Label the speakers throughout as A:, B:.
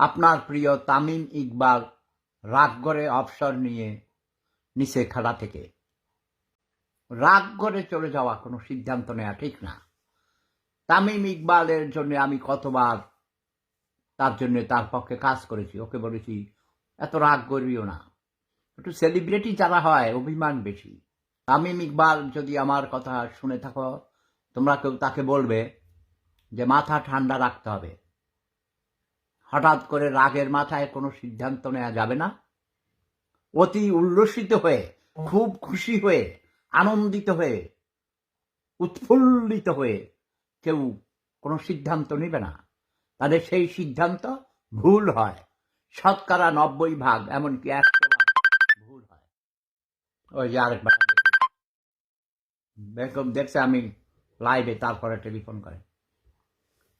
A: আপনার প্রিয় তামিম ইকবাল করে অবসর নিয়ে নিচে খেলা থেকে। করে চলে যাওয়া কোনো সিদ্ধান্ত নেওয়া ঠিক না। তামিম ইকবালের জন্য আমি কতবার তার জন্য তার পক্ষে কাজ করেছি, ওকে বলেছি, এত রাগ করিও না। একটু সেলিব্রিটি যারা হয়, অভিমান বেশি। তামিম ইকবাল যদি আমার কথা শুনে থাকো, তোমরা কেউ তাকে বলবে যে মাথা ঠান্ডা রাখতে হবে। হঠাৎ করে রাগের মাথায় কোনো সিদ্ধান্ত নেওয়া যাবে না? অতি উল্লসিত হয়ে, খুব খুশি হয়ে, আনন্দিত হয়ে, উৎফুল্লিত হয়ে কেউ কোনো সিদ্ধান্ত নেবে না। তাহলে সেই সিদ্ধান্ত ভুল হয়। শতকরা নব্বই ভাগ, এমনকি একশো ভুল হয়। ওই যে আরেকবার দেখছে আমি লাইভে তারপরে টেলিফোন করে।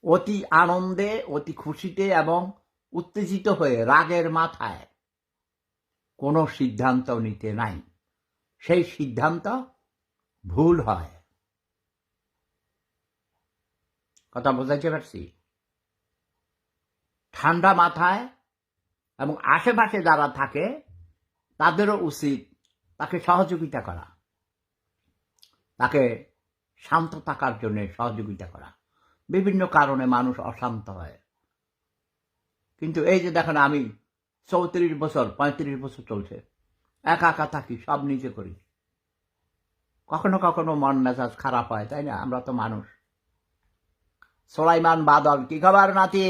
A: অতি আনন্দে, অতি খুশিতে এবং উত্তেজিত হয়ে রাগের মাথায় কোনো সিদ্ধান্ত নিতে নাই। সেই সিদ্ধান্ত ভুল হয়। কথা বোঝাইতে পারছি? ঠান্ডা মাথায় এবং আশেপাশে যারা থাকে, তাদেরও উচিত তাকে সহযোগিতা করা। তাকে শান্ত থাকার জন্য সহযোগিতা করা। বিভিন্ন কারণে মানুষ অশান্ত হয়। কিন্তু এই যে দেখেন আমি, চৌত্রিশ বছর, পঁয়ত্রিশ বছর চলছে। একা একা থাকি, সব নিজে করি। কখনো কখনো মন মেজাজ খারাপ হয়, তাই না? আমরা তো মানুষ। সোলাইমান বাদল, কি খবর নাতি?